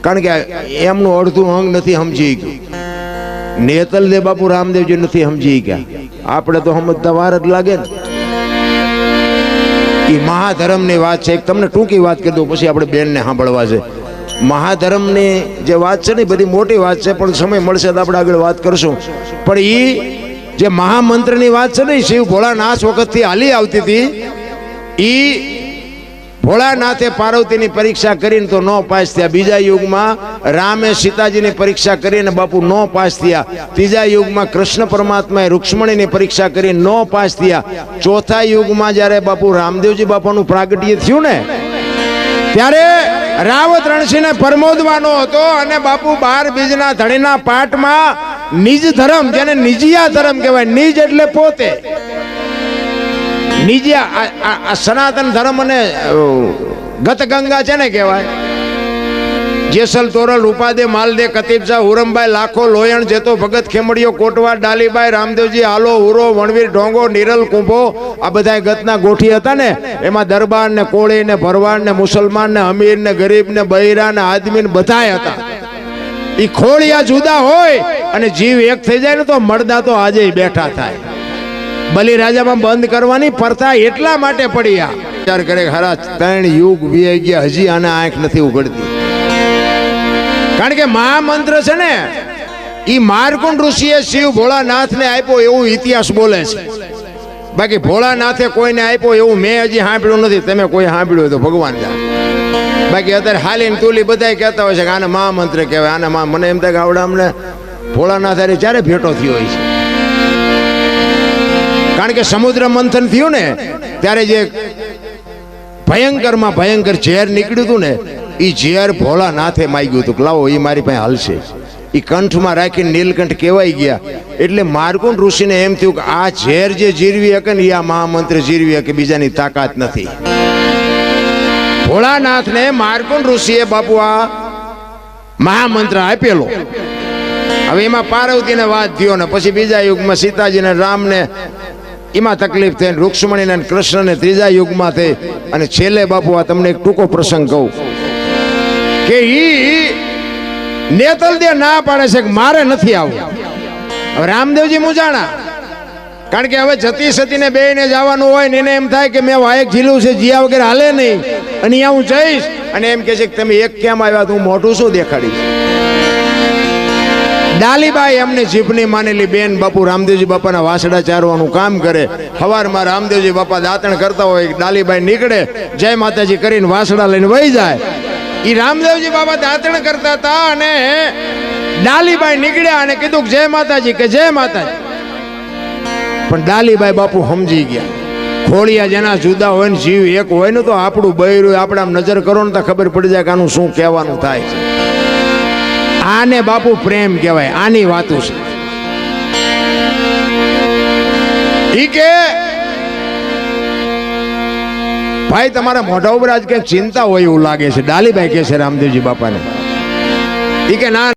કારણ કે એમનું અડધું અંગ નથી સમજી ગયું. નેતલદેવ બાપુ રામદેવજી નથી સમજી ગયા. આપણે તો સમજતા વાર જ લાગે ને. એ મહાધર્મની વાત છે. તમને ટૂંકી વાત કરી દઉં, પછી આપણે બેનને સાંભળવા છે. મહાધર્મની જે વાત છે ને બધી મોટી વાત છે, પણ સમય મળશે તો આપણે આગળ વાત કરશું. પણ એ જે મહામંત્રની વાત છે ને શિવ ભોળાનાથ વખતથી હાલી આવતી હતી એ ભોળાનાથે પાર્વતીની પરીક્ષા કરીને તો ન પાસ થયા. બીજા યુગમાં રામે સીતાજીની પરીક્ષા કરીને બાપુ ન પાસ થયા. ત્રીજા યુગમાં કૃષ્ણ પરમાત્માએ રૂક્ષ્મણીની પરીક્ષા કરી ન પાસ થયા. ચોથા યુગમાં જ્યારે બાપુ રામદેવજી બાપાનું પ્રાગટ્ય થયું ને ત્યારે રાવત રણસિંહને પરમોદવાનો હતો અને બાપુ બાર બીજના ધણીના પાઠમાં નિજ ધર્મ જેને નિજિયા ધર્મ કહેવાય નિજ એટલે પોતે. નિજિયા આ- સનાતન ધર્મ અને અ, ગત ગંગા છે ને કહેવાય? જેસલ તોરલ રૂપાદે માલદે કતીબજા ઉરમભાઈ લાખો લોયણ જેતો ભગત ખેમડીઓ કોટવા ડાલીબાઈ રામદેવજી આલો હુરો વણવીર ઢોંગો નિરલ કુંભો આ બધા ગતના ગોઠી હતા ને એમાં દરબાર ને કોળી ને ભરવાડ ને મુસલમાન ને અમીર ને ગરીબ ને બૈરા ને આદમી ને બધાય હતા. એ ખોળિયા જુદા હોય અને જીવ એક થઈ જાય ને તો મળદા તો આજે બેઠા થાય. બલિરાજામાં બંધ કરવાની પ્રથા એટલા માટે પડ્યા વિચાર કરે ખરા ત્રણ યુગ વી ગયા હજી આને આંખ નથી ઉઘડતી કારણ કે મહામંત્ર છે ને એ મારકુંડ ઋષિએ શિવ ભોળાનાથને આપ્યો એવું ઇતિહાસ બોલે છે. બાકી ભોળાનાથે કોઈને આપ્યો એવું મેં હજી સાંભળ્યું નથી તમે કોઈ સાંભળ્યું તો ભગવાન જાણે. બાકી અત્યારે હાલીને તુલી બધા કહેતા હોય છે કે આને મહામંત્ર કહેવાય આને મા મને એમ થાય કે આવડે અમને ભોળાનાથ હારે ચારે ભેટો થયો હોય છે. કારણ કે સમુદ્ર મંથન થયું ને, ત્યારે જે ભયંકરમાં ભયંકર ઝેર નીકળ્યું હતું ને એ ઝેર ભોળાનાથે માગ્યું હતું લાવો એ મારી પાસે હાલશે. એ કંઠમાં રાખીને નીલકંઠ કહેવાય ગયા. એટલે માર્કુંડ ઋષિને એમ થયું કે, આ ઝેર જે જીરવી શકે ને એ આ મહામંત્ર જીરવી શકે બીજાની તાકાત નથી. ભોળાનાથને માર્કુંડ ઋષિએ, બાપુ, આ મહામંત્ર આપેલો. હવે એમાં પાર્વતીને વાત થયો ને, પછી બીજા યુગમાં સીતાજીને, રામને એમાં તકલીફ થઈ રૂક્ષ્મણીને અને કૃષ્ણને ત્રીજા યુગમાં થઈ. અને છેલ્લે બાપુ, આ તમને એક ટૂંકો પ્રસંગ કહું. કે ઈ નેતલદેવ ના પાડે છે કે મારે નથી આવવું. હવે રામદેવજી મુજાણા. કારણ કે હવે જતી સતીને બે ને જવાનું હોય ને એને એમ થાય કે મેં વાયક ઝીલું છે, જીયા વગેરે હાલે નહીં. અને અહીંયા હું જઈશ. અને એમ કે છે કે તમે એક કેમ આવ્યા તો હું મોઢું શું દેખાડીશ? ડાલીબાઈ એમને જીભની માનેલી બેન બાપુ રામદેવજી બાપાના વાસડા ચારવાનું કામ કરે. સવારમાં રામદેવજી બાપા દાંતણ કરતા હોય, ડાલીબાઈ નીકળે, જય માતાજી કરીને વાસડા લઈને વહી જાય. એ રામદેવજી બાપા દાંતણ કરતા હતા અને ડાલીબાઈ નીકળ્યા અને કીધું કે જય માતાજી કે જય માતાજી. પણ ડાલીબાઈ બાપુ સમજી ગયા. ખોળિયા જેના જુદા હોય ને જીવ એક હોય ને તો આપણું બૈરું આપણે આમ નજર કરો ને તો ખબર પડી જાય કે આનું શું કહેવાનું થાય છે. આને બાપુ પ્રેમ કહેવાય. આની વાતું છે. ઈ કે, ભાઈ, તમારા મોઢા ઉપર આજ કંઈક ચિંતા હોય એવું લાગે છે. ડાલીભાઈ કે છે રામદેવજી બાપાને. ઈ કે, ના